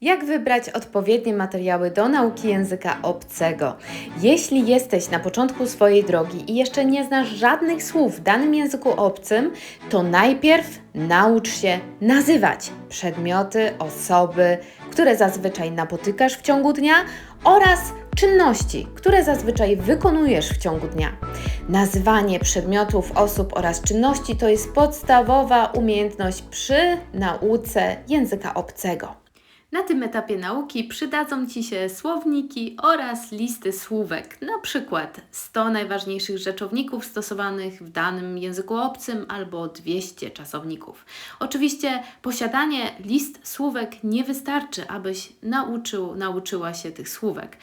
Jak wybrać odpowiednie materiały do nauki języka obcego? Jeśli jesteś na początku swojej drogi i jeszcze nie znasz żadnych słów w danym języku obcym, to najpierw naucz się nazywać przedmioty, osoby, które zazwyczaj napotykasz w ciągu dnia oraz czynności, które zazwyczaj wykonujesz w ciągu dnia. Nazywanie przedmiotów, osób oraz czynności to jest podstawowa umiejętność przy nauce języka obcego. Na tym etapie nauki przydadzą Ci się słowniki oraz listy słówek, na przykład 100 najważniejszych rzeczowników stosowanych w danym języku obcym albo 200 czasowników. Oczywiście posiadanie list słówek nie wystarczy, abyś nauczył, nauczyła się tych słówek.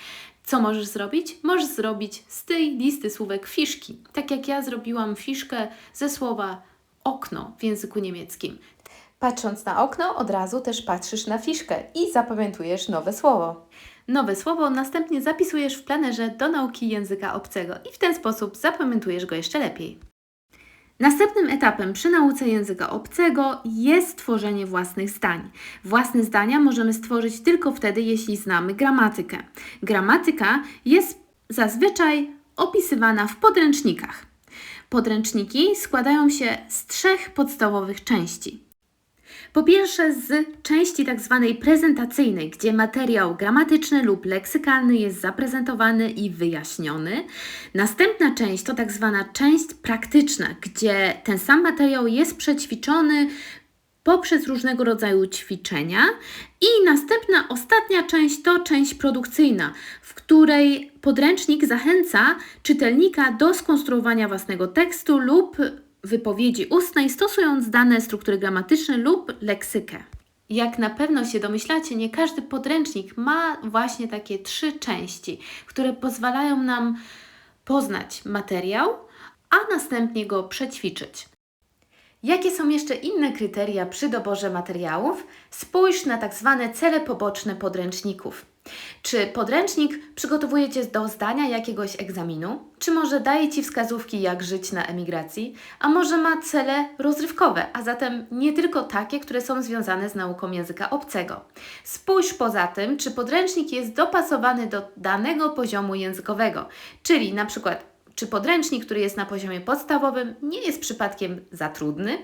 Co możesz zrobić? Możesz zrobić z tej listy słówek fiszki, tak jak ja zrobiłam fiszkę ze słowa okno w języku niemieckim. Patrząc na okno, od razu też patrzysz na fiszkę i zapamiętujesz nowe słowo. Nowe słowo następnie zapisujesz w planerze do nauki języka obcego i w ten sposób zapamiętujesz go jeszcze lepiej. Następnym etapem przy nauce języka obcego jest tworzenie własnych zdań. Własne zdania możemy stworzyć tylko wtedy, jeśli znamy gramatykę. Gramatyka jest zazwyczaj opisywana w podręcznikach. Podręczniki składają się z trzech podstawowych części. Po pierwsze, z części tak zwanej prezentacyjnej, gdzie materiał gramatyczny lub leksykalny jest zaprezentowany i wyjaśniony. Następna część to tak zwana część praktyczna, gdzie ten sam materiał jest przećwiczony poprzez różnego rodzaju ćwiczenia. I następna, ostatnia część to część produkcyjna, w której podręcznik zachęca czytelnika do skonstruowania własnego tekstu lub wypowiedzi ustnej, stosując dane struktury gramatyczne lub leksykę. Jak na pewno się domyślacie, nie każdy podręcznik ma właśnie takie trzy części, które pozwalają nam poznać materiał, a następnie go przećwiczyć. Jakie są jeszcze inne kryteria przy doborze materiałów? Spójrz na tak zwane cele poboczne podręczników. Czy podręcznik przygotowuje Cię do zdania jakiegoś egzaminu? Czy może daje Ci wskazówki, jak żyć na emigracji? A może ma cele rozrywkowe, a zatem nie tylko takie, które są związane z nauką języka obcego? Spójrz poza tym, czy podręcznik jest dopasowany do danego poziomu językowego, czyli na przykład czy podręcznik, który jest na poziomie podstawowym, nie jest przypadkiem za trudny?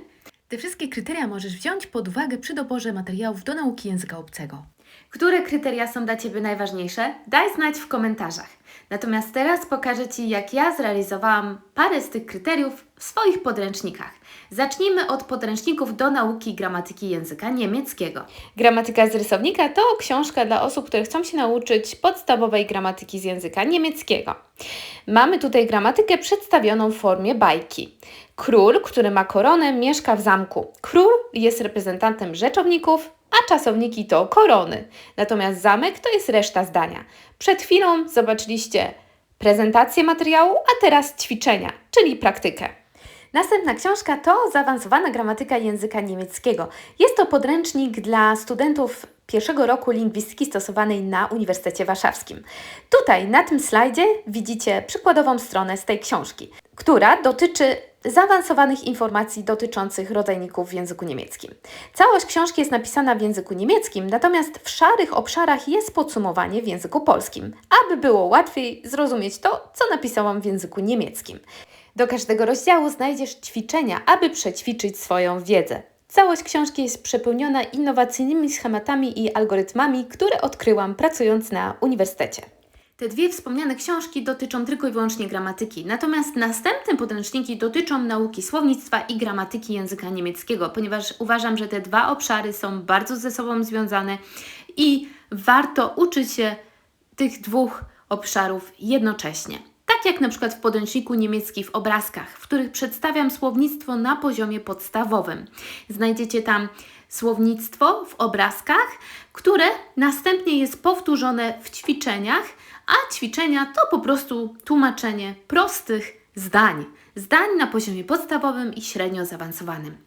Te wszystkie kryteria możesz wziąć pod uwagę przy doborze materiałów do nauki języka obcego. Które kryteria są dla Ciebie najważniejsze? Daj znać w komentarzach. Natomiast teraz pokażę Ci, jak ja zrealizowałam parę z tych kryteriów w swoich podręcznikach. Zacznijmy od podręczników do nauki gramatyki języka niemieckiego. Gramatyka z rysownika to książka dla osób, które chcą się nauczyć podstawowej gramatyki z języka niemieckiego. Mamy tutaj gramatykę przedstawioną w formie bajki. Król, który ma koronę, mieszka w zamku. Król jest reprezentantem rzeczowników, a czasowniki to korony. Natomiast zamek to jest reszta zdania. Przed chwilą zobaczyliście prezentację materiału, a teraz ćwiczenia, czyli praktykę. Następna książka to Zaawansowana gramatyka języka niemieckiego. Jest to podręcznik dla studentów pierwszego roku lingwistyki stosowanej na Uniwersytecie Warszawskim. Tutaj na tym slajdzie widzicie przykładową stronę z tej książki, która dotyczy zaawansowanych informacji dotyczących rodzajników w języku niemieckim. Całość książki jest napisana w języku niemieckim, natomiast w szarych obszarach jest podsumowanie w języku polskim, aby było łatwiej zrozumieć to, co napisałam w języku niemieckim. Do każdego rozdziału znajdziesz ćwiczenia, aby przećwiczyć swoją wiedzę. Całość książki jest przepełniona innowacyjnymi schematami i algorytmami, które odkryłam pracując na uniwersytecie. Te dwie wspomniane książki dotyczą tylko i wyłącznie gramatyki, natomiast następne podręczniki dotyczą nauki słownictwa i gramatyki języka niemieckiego, ponieważ uważam, że te dwa obszary są bardzo ze sobą związane i warto uczyć się tych dwóch obszarów jednocześnie. Tak jak na przykład w podręczniku niemiecki w obrazkach, w których przedstawiam słownictwo na poziomie podstawowym. Znajdziecie tam słownictwo w obrazkach, które następnie jest powtórzone w ćwiczeniach, a ćwiczenia to po prostu tłumaczenie prostych zdań. Zdań na poziomie podstawowym i średnio zaawansowanym.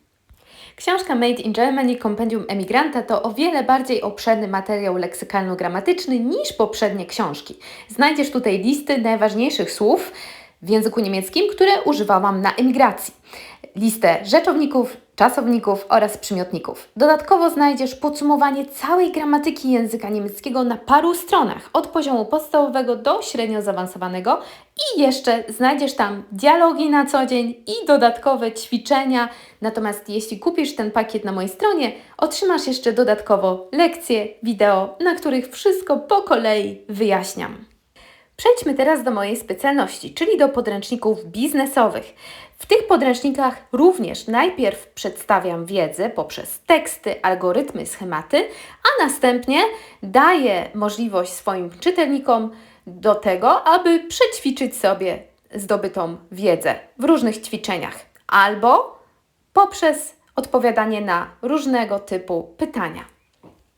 Książka Made in Germany Compendium Emigranta to o wiele bardziej obszerny materiał leksykalno-gramatyczny niż poprzednie książki. Znajdziesz tutaj listy najważniejszych słów w języku niemieckim, które używałam na emigracji. Listę rzeczowników czasowników oraz przymiotników. Dodatkowo znajdziesz podsumowanie całej gramatyki języka niemieckiego na paru stronach, od poziomu podstawowego do średnio zaawansowanego i jeszcze znajdziesz tam dialogi na co dzień i dodatkowe ćwiczenia. Natomiast jeśli kupisz ten pakiet na mojej stronie, otrzymasz jeszcze dodatkowo lekcje wideo, na których wszystko po kolei wyjaśniam. Przejdźmy teraz do mojej specjalności, czyli do podręczników biznesowych. W tych podręcznikach również najpierw przedstawiam wiedzę poprzez teksty, algorytmy, schematy, a następnie daję możliwość swoim czytelnikom do tego, aby przećwiczyć sobie zdobytą wiedzę w różnych ćwiczeniach albo poprzez odpowiadanie na różnego typu pytania.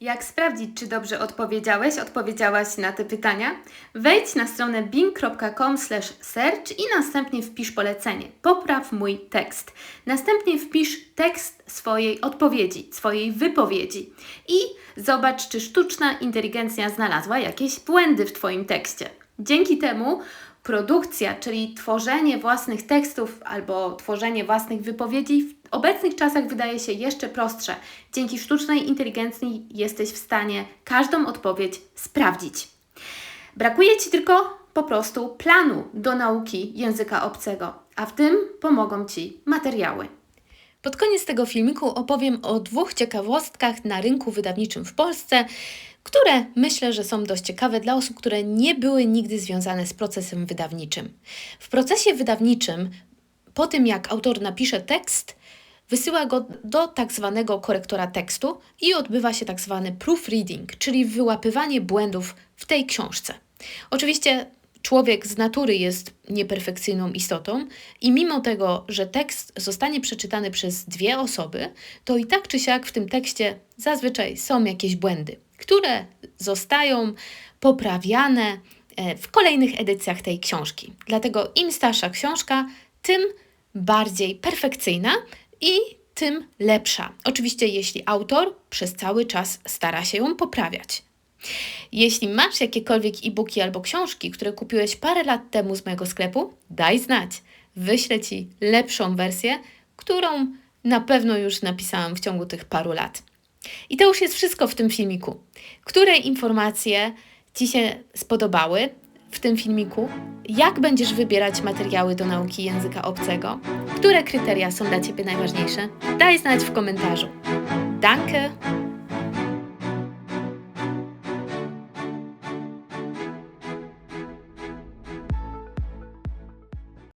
Jak sprawdzić, czy dobrze odpowiedziałeś, odpowiedziałaś na te pytania? Wejdź na stronę bing.com/search i następnie wpisz polecenie. Popraw mój tekst. Następnie wpisz tekst swojej odpowiedzi, swojej wypowiedzi i zobacz, czy sztuczna inteligencja znalazła jakieś błędy w Twoim tekście. Dzięki temu produkcja, czyli tworzenie własnych tekstów albo tworzenie własnych wypowiedzi w obecnych czasach wydaje się jeszcze prostsze. Dzięki sztucznej inteligencji jesteś w stanie każdą odpowiedź sprawdzić. Brakuje Ci tylko po prostu planu do nauki języka obcego, a w tym pomogą Ci materiały. Pod koniec tego filmiku opowiem o dwóch ciekawostkach na rynku wydawniczym w Polsce, które myślę, że są dość ciekawe dla osób, które nie były nigdy związane z procesem wydawniczym. W procesie wydawniczym, po tym jak autor napisze tekst, wysyła go do tak zwanego korektora tekstu i odbywa się tak zwany proofreading, czyli wyłapywanie błędów w tej książce. Oczywiście człowiek z natury jest nieperfekcyjną istotą i mimo tego, że tekst zostanie przeczytany przez dwie osoby, to i tak czy siak w tym tekście zazwyczaj są jakieś błędy, które zostają poprawiane e, w kolejnych edycjach tej książki. Dlatego im starsza książka, tym bardziej perfekcyjna i tym lepsza. Oczywiście, jeśli autor przez cały czas stara się ją poprawiać. Jeśli masz jakiekolwiek e-booki albo książki, które kupiłeś parę lat temu z mojego sklepu, daj znać. Wyślę Ci lepszą wersję, którą na pewno już napisałam w ciągu tych paru lat. I to już jest wszystko w tym filmiku. Które informacje Ci się spodobały w tym filmiku? Jak będziesz wybierać materiały do nauki języka obcego? Które kryteria są dla Ciebie najważniejsze? Daj znać w komentarzu. Danke!